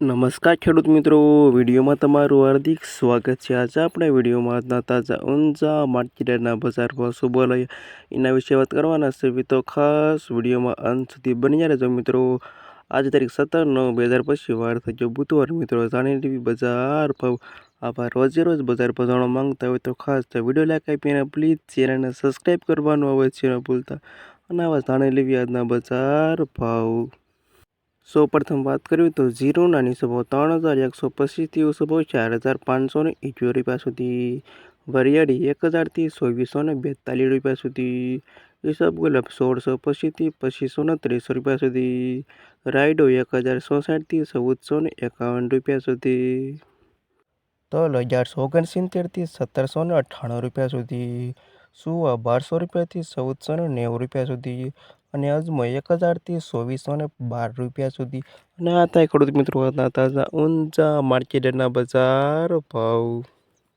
નમસ્કાર ખેડૂત મિત્રો, વિડીયોમાં તમારું હાર્દિક સ્વાગત છે. આજે આપણે વિડીયોમાં આજના તાજા ઊંઝા માર્કેટના બજાર ભાવ શુભ લઈ એના વિશે વાત કરવાના છે. તો ખાસ વિડીયોમાં અંત સુધી બન્યા રહેજો મિત્રો, આજે તારીખ સત્તર નવ બે હજાર પછી વાર થઈ ગયો બુધવાર. મિત્રો જાણી લેવી બજાર ભાવ. આભાર. રોજે રોજ બજાર ભાવ જાણવા માંગતા હોય તો ખાસ તો વીડિયો લાઈક આપીને પ્લીઝ ચેનલને સબસ્ક્રાઈબ કરવાનું અવશ્ય ન ભૂલતા. અને આવા જાણી લેવી આજના બજાર ભાવ. સૌ પ્રથમ વાત કરીએ તો ઝીરો નાની સભો ત્રણ હજાર એકસો પચીસથી સભો ચાર હજાર પાંચસો ને ઇઠ્યોતેર રૂપિયા સુધી. વરિયાળી એક હજારથી ચોવીસો ને બેતાલીસ રૂપિયા સુધી. ઈસબ ગુલાબ સોળસો પચીસથી પચીસો ને ત્રીસ રૂપિયા સુધી. રાયડો એક હજાર ચોસાઠથી ચૌદસો ને એકાવન રૂપિયા સુધી. તલ અગિયારસો ઓગણસિત્તેરથી સત્તરસો ને અઠ્ઠાણું રૂપિયા સુધી. સુવા બારસો રૂપિયાથી ચૌદસો ને નેવું રૂપિયા સુધી. અને અજમો એક હજારથી ચોવીસો ને બાર રૂપિયા સુધી. અને આ થાય ખેડૂત મિત્રો તાજા ઊંચા માર્કેટના બજાર ભાવ.